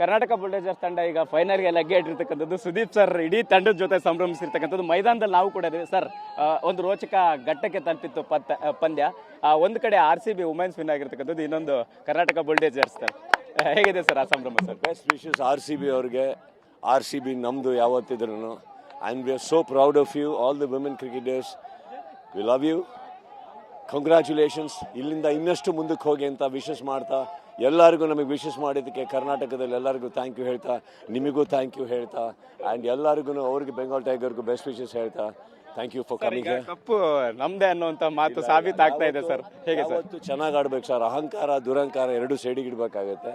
ಕರ್ನಾಟಕ ಬುಲ್ಡೇಜರ್ಸ್ ತಂಡ ಈಗ ಫೈನಲ್ಗೆ ಲಗ್ಗೆ ಇಟ್ಟಿರ್ತಕ್ಕಂಥದ್ದು. ಸುದೀಪ್ ಸರ್ ಇಡೀ ತಂಡದ ಜೊತೆ ಸಂಭ್ರಮಿಸಿರ್ತಕ್ಕಂಥದ್ದು. ಮೈದಾನದಲ್ಲಿ ನಾವು ಕೂಡ ಇದ್ದೀವಿ. ಸರ್ ಒಂದು ರೋಚಕ ಘಟ್ಟಕ್ಕೆ ತಲುಪಿತ್ತು ಪತ್ತ ಪಂದ್ಯ. ಒಂದು ಕಡೆ R C B women's win ಆಗಿರ್ತಕ್ಕಂಥದ್ದು, ಇನ್ನೊಂದು ಕರ್ನಾಟಕ ಬುಲ್ಡೇಜರ್ಸ್ ಸರ್ ಹೇಗಿದೆ ಸರ್ ಆ ಸಂಭ್ರಮ sir best wishes R C B ಅವ್ರಿಗೆ. ಆರ್ ಸಿ ಬಿ ನಮ್ಮದು ಯಾವತ್ತಿದ್ರು and we are so proud of you all the women cricketers we love you congratulations ಇಲ್ಲಿಂದ ಇನ್ನಷ್ಟು ಮುಂದಕ್ಕೆ ಹೋಗಿ ಅಂತ ವಿಶಸ್ ಮಾಡ್ತಾ ಎಲ್ಲರಿಗೂ ನಮಗೆ ವಿಶಸ್ ಮಾಡಿದ್ದಕ್ಕೆ ಕರ್ನಾಟಕದಲ್ಲಿ ಎಲ್ಲರಿಗೂ ಥ್ಯಾಂಕ್ ಯು ಹೇಳ್ತಾ ನಿಮಗೂ ಥ್ಯಾಂಕ್ ಯು ಹೇಳ್ತಾ ಆ್ಯಂಡ್ ಎಲ್ಲರಿಗೂ ಅವ್ರಿಗೆ ಬೆಂಗಾಲ್ ಟೈಗರ್ಗೂ ಬೆಸ್ಟ್ ವಿಶಸ್ ಹೇಳ್ತಾ ಥ್ಯಾಂಕ್ ಯು ಫಾರ್ ಕಮಿಂಗ್ ತಪ್ಪು ಕಪ್ಪು ನಮ್ದೇ ಅನ್ನುವಂತ ಮಾತು ಸಾಬೀತಾಗ್ತಾ ಇದೆ ಸರ್ ಹೇಗೆ ಸರ್ ಚೆನ್ನಾಗಿ ಆಡ್ಬೇಕು ಸರ್ ಅಹಂಕಾರ ದುರಹಂಕಾರ ಎರಡು ಸೈಡಿಗೆ ಇಡಬೇಕಾಗುತ್ತೆ.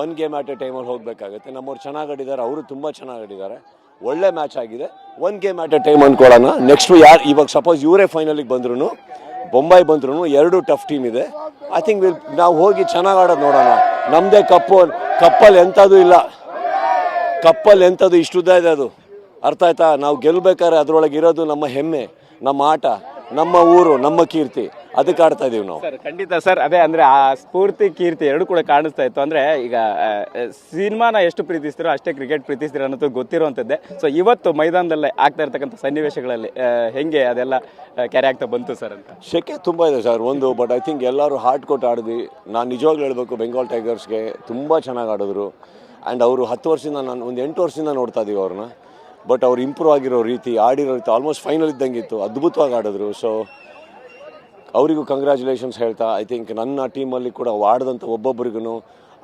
ಒನ್ ಗೇಮ್ ಆಟ್ ಎ ಟೈಮಲ್ಲಿ ಹೋಗಬೇಕಾಗುತ್ತೆ. ನಮ್ಮವ್ರು ಚೆನ್ನಾಗಿ ಆಡಿದ್ದಾರೆ ಅವರು ತುಂಬ ಚೆನ್ನಾಗಿ ಆಡಿದ್ದಾರೆ. ಒಳ್ಳೆ ಮ್ಯಾಚ್ ಆಗಿದೆ. One game at a time ಅಂದ್ಕೊಳ್ಳೋಣ. Next ಯಾರು ಇವಾಗ ಸಪೋಸ್ ಇವರೇ ಫೈನಲಿಗೆ ಬಂದ್ರು ಬೊಂಬೈ ಬಂದ್ರು ಎರಡು ಟಫ್ ಟೀಮ್ ಇದೆ. ಐ ಥಿಂಕ್ ವಿಲ್ ನಾವು ಹೋಗಿ ಚೆನ್ನಾಗಿ ಆಡೋದು ನೋಡೋಣ. ನಮ್ಮದೇ ಕಪ್ಪು, ಕಪ್ಪಲ್ಲಿ ಎಂಥದ್ದು ಇಲ್ಲ. ಕಪ್ಪಲ್ಲಿ ಎಂಥದ್ದು ಇಷ್ಟುದ್ದ ಇದೆ ಅದು. ಅರ್ಥ ಆಯ್ತಾ? ನಾವು ಗೆಲ್ಲಬೇಕಾದ್ರೆ ಅದರೊಳಗೆ ಇರೋದು ನಮ್ಮ ಹೆಮ್ಮೆ, ನಮ್ಮ ಆಟ. ನಮ್ಮ ಊರು ನಮ್ಮ ಕೀರ್ತಿ. ಅದಕ್ಕೆ ಆಡ್ತಾ ಇದೀವಿ ನಾವು. ಸರ್ ಖಂಡಿತ ಸರ್. ಅದೇ ಅಂದ್ರೆ ಆ ಸ್ಫೂರ್ತಿ ಕೀರ್ತಿ ಎರಡು ಕೂಡ ಕಾಣಿಸ್ತಾ ಇತ್ತು. ಅಂದ್ರೆ ಈಗ ಸಿನಿಮಾನ ಎಷ್ಟು ಪ್ರೀತಿಸ್ತಿರೋ ಅಷ್ಟೇ ಕ್ರಿಕೆಟ್ ಪ್ರೀತಿಸ್ತಿರೋ ಅನ್ನೋದು ಗೊತ್ತಿರುವಂತದ್ದೇ ಸೊ ಇವತ್ತು ಮೈದಾನದಲ್ಲೇ ಆಗ್ತಾ ಇರ್ತಕ್ಕಂಥ ಸನ್ನಿವೇಶಗಳಲ್ಲಿ ಹೆಂಗೆ ಅದೆಲ್ಲ ಕ್ಯಾರಿ ಆಗ್ತಾ ಬಂತು ಸರ್ ಅಂತ? ಶೆಕೆ ತುಂಬ ಇದೆ ಸರ್ ಒಂದು ಬಟ್ ಐ ಥಿಂಕ್ ಎಲ್ಲರೂ ಹಾರ್ಟ್ ಕೊಟ್ಟು ಆಡಿದ್ವಿ. ನಾನು ನಿಜವಾಗ್ಲೂ ಹೇಳಬೇಕು ಬೆಂಗಾಲ್ ಟೈಗರ್ಸ್ಗೆ ತುಂಬ ಚೆನ್ನಾಗಿ ಆಡಿದ್ರು. ಆ್ಯಂಡ್ ಅವರು ಹತ್ತು ವರ್ಷದಿಂದ ನಾನು ಒಂದು ಎಂಟು ವರ್ಷದಿಂದ ನೋಡ್ತಾ ಇದ್ದೀವಿ ಅವ್ರನ್ನ. ಬಟ್ ಅವ್ರು ಇಂಪ್ರೂವ್ ಆಗಿರೋ ರೀತಿ ಆಡಿರೋ ರೀತಿ ಆಲ್ಮೋಸ್ಟ್ ಫೈನಲ್ ಇದ್ದಂಗೆ ಇತ್ತು ಅದ್ಭುತವಾಗಿ ಆಡಿದ್ರು. ಸೊ ಅವರಿಗೂ ಕಂಗ್ರ್ಯಾಚುಲೇಷನ್ಸ್ ಹೇಳ್ತಾ ಐ ಥಿಂಕ್ ನನ್ನ ಟೀಮಲ್ಲಿ ಕೂಡ ಆಡಿದಂಥ ಒಬ್ಬೊಬ್ಬರಿಗೂ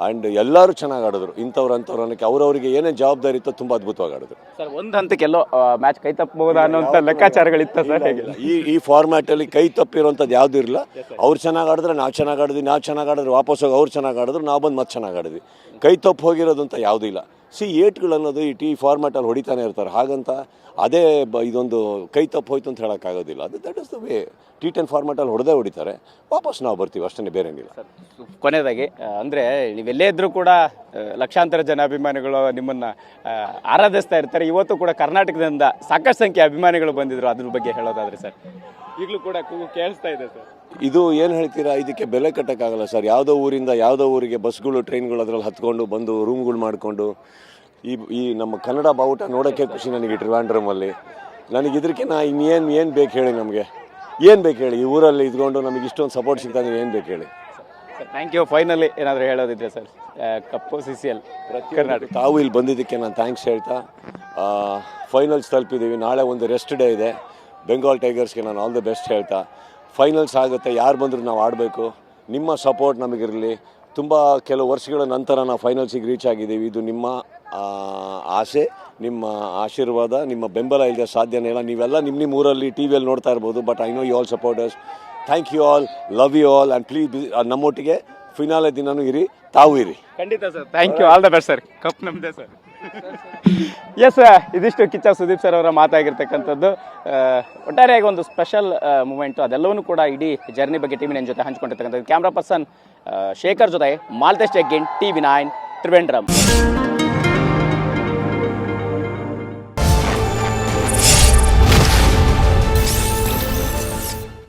ಆ್ಯಂಡ್ ಎಲ್ಲರೂ ಚೆನ್ನಾಗಿ ಆಡಿದ್ರು. ಇಂಥವ್ರು ಅಂಥವ್ರು ಅನ್ನೋಕ್ಕೆ ಅವ್ರವರಿಗೆ ಏನೇ ಜವಾಬ್ದಾರಿ ಇತ್ತು ತುಂಬ ಅದ್ಭುತವಾಗಿ ಆಡಿದ್ರು. ಸರ್ ಒಂದು ಹಂತಕ್ಕೆಲ್ಲೋ ಮ್ಯಾಚ್ ಕೈ ತಪ್ಪಬಹುದಾ ಅನ್ನೋಂಥ ಲೆಕ್ಕಾಚಾರಗಳಿತ್ತ ಸರ್ ಈ ಈ ಫಾರ್ಮ್ಯಾಟಲ್ಲಿ ಕೈ ತಪ್ಪಿರೋಂಥದ್ದು ಯಾವುದೂ ಇರಲಿಲ್ಲ. ಅವ್ರು ಚೆನ್ನಾಗಿ ಆಡಿದ್ರೆ ನಾವು ಚೆನ್ನಾಗಿ ಆಡಿದ್ವಿ ನಾವು ಚೆನ್ನಾಗಿ ಆಡಿದ್ರೆ ವಾಪಸ್ ಹೋಗಿ ಅವ್ರು ಚೆನ್ನಾಗಿ ಆಡಿದ್ರು ನಾವು ಬಂದು ಮತ್ತೆ ಚೆನ್ನಾಗಿ ಆಡಿದ್ವಿ. ಕೈ ತಪ್ಪು ಹೋಗಿರೋದು ಅಂತ ಯಾವುದೂ ಇಲ್ಲ. ಸಿ ಏಟ್ಗಳು ಅನ್ನೋದು ಈ ಟಿ ಫಾರ್ಮ್ಯಾಟಲ್ಲಿ ಹೊಡಿತಾನೆ ಇರ್ತಾರೆ. ಹಾಗಂತ ಅದೇ ಬ ಇದೊಂದು ಕೈ ತಪ್ಪು ಹೋಯ್ತು ಅಂತ ಹೇಳೋಕ್ಕಾಗೋದಿಲ್ಲ. ಅದು that is the way T ten ಫಾರ್ಮ್ಯಾಟಲ್ಲಿ ಹೊಡೆದೇ ಹೊಡಿತಾರೆ. ವಾಪಸ್ ನಾವು ಬರ್ತೀವಿ ಅಷ್ಟೇ ಬೇರೆ ಏನಿಲ್ಲ. ಕೊನೆಯದಾಗಿ ಅಂದರೆ ನೀವೆಲ್ಲೇ ಇದ್ದರೂ ಕೂಡ ಲಕ್ಷಾಂತರ ಜನ ಅಭಿಮಾನಿಗಳು ನಿಮ್ಮನ್ನ ಆರಾಧಿಸ್ತಾ ಇರ್ತಾರೆ. ಇವತ್ತು ಕೂಡ ಕರ್ನಾಟಕದಿಂದ ಸಾಕಷ್ಟು ಸಂಖ್ಯೆ ಅಭಿಮಾನಿಗಳು ಬಂದಿದ್ರು. ಅದ್ರ ಬಗ್ಗೆ ಹೇಳೋದಾದ್ರೆ ಸರ್. ಈಗಲೂ ಕೂಡ ಕೂಗು ಕೇಳಿಸ್ತಾ ಇದೆ ಸರ್. ಇದು ಏನು ಹೇಳ್ತೀರಾ? ಇದಕ್ಕೆ ಬೆಲೆ ಕಟ್ಟೋಕ್ಕಾಗಲ್ಲ ಸರ್. ಯಾವುದೋ ಊರಿಂದ ಯಾವುದೋ ಊರಿಗೆ ಬಸ್ಗಳು ಟ್ರೈನ್ಗಳು ಅದರಲ್ಲಿ ಹತ್ಕೊಂಡು ಬಂದು ರೂಮ್ಗಳು ಮಾಡಿಕೊಂಡು ಈ ಈ ನಮ್ಮ ಕನ್ನಡ ಬಾವುಟ ನೋಡೋಕ್ಕೆ ಖುಷಿ ನನಗೆ ಟ್ರಿವಾಂಡ್ರಮಲ್ಲಿ ನನಗೆ ಇದಕ್ಕೆ ನಾ ಇನ್ನೇನು ಏನು ಬೇಕು ಹೇಳಿ ನಮಗೆ? ಏನು ಬೇಕು ಹೇಳಿ? ಈ ಊರಲ್ಲಿ ಇದ್ಕೊಂಡು ನಮಗೆ ಇಷ್ಟೊಂದು ಸಪೋರ್ಟ್ ಸಿಗ್ತಾನೆ ಏನು ಬೇಕು ಹೇಳಿ? ಸರ್ ಥ್ಯಾಂಕ್ ಯು ಫೈನಲಿ ಏನಾದರೂ ಹೇಳೋದಿದ್ರೆ sir cup C C L Karnataka. ತಾವು ಇಲ್ಲಿ ಬಂದಿದ್ದಕ್ಕೆ ನಾನು ಥ್ಯಾಂಕ್ಸ್ ಹೇಳ್ತಾ ಫೈನಲ್ಸ್ ತಲುಪಿದ್ದೀವಿ ನಾಳೆ ಒಂದು ರೆಸ್ಟ್ ಡೇ ಇದೆ. ಬೆಂಗಾಲ್ ಟೈಗರ್ಸ್ಗೆ ನಾನು ಆಲ್ ದ ಬೆಸ್ಟ್ ಹೇಳ್ತಾ ಫೈನಲ್ಸ್ ಆಗುತ್ತೆ, ಯಾರು ಬಂದರೂ ನಾವು ಆಡಬೇಕು. ನಿಮ್ಮ ಸಪೋರ್ಟ್ ನಮಗಿರಲಿ. ತುಂಬ ಕೆಲವು ವರ್ಷಗಳ ನಂತರ ನಾವು ಫೈನಲ್ಸಿಗೆ ರೀಚ್ ಆಗಿದ್ದೀವಿ. ಇದು ನಿಮ್ಮ ಆಸೆ, ನಿಮ್ಮ ಆಶೀರ್ವಾದ, ನಿಮ್ಮ ಬೆಂಬಲ ಇಲ್ಲದೆ ಸಾಧ್ಯನೇ ಇಲ್ಲ. ನೀವೆಲ್ಲ ನಿಮ್ಮ ನಿಮ್ಮ ಊರಲ್ಲಿ ಟಿ ವಿಯಲ್ಲಿ ನೋಡ್ತಾ ಇರ್ಬೋದು but I know you all supporters thank you all love you all and please ನಮ್ಮೊಟ್ಟಿಗೆ ಫಿನಾಲೆ ದಿನನೂ ಇರಿ ತಾವು ಇರಿ. ಖಂಡಿತ sir thank you all the best sir cup ನಮ್ದೆ ಸರ್. ಎಸ್ ಇದಿಷ್ಟು ಕಿಚ್ಚ ಸುದೀಪ್ ಸರ್ ಅವರ ಮಾತಾಗಿರ್ತಕ್ಕಂಥದ್ದು. ಒಟ್ಟಾರೆಯಾಗಿ ಒಂದು ಸ್ಪೆಷಲ್ ಮೂಮೆಂಟು ಅದೆಲ್ಲವೂ ಕೂಡ ಇಡೀ ಜರ್ನಿ ಬಗ್ಗೆ ಟೀಮಿನ ಜೊತೆ ಹಂಚ್ಕೊಂಡಿರ್ತಕ್ಕಂಥದ್ದು. ಕ್ಯಾಮ್ರಾ ಪರ್ಸನ್ ಶೇಖರ್ ಜೊತೆ Maltesh Jaggin T V nine Trivandrum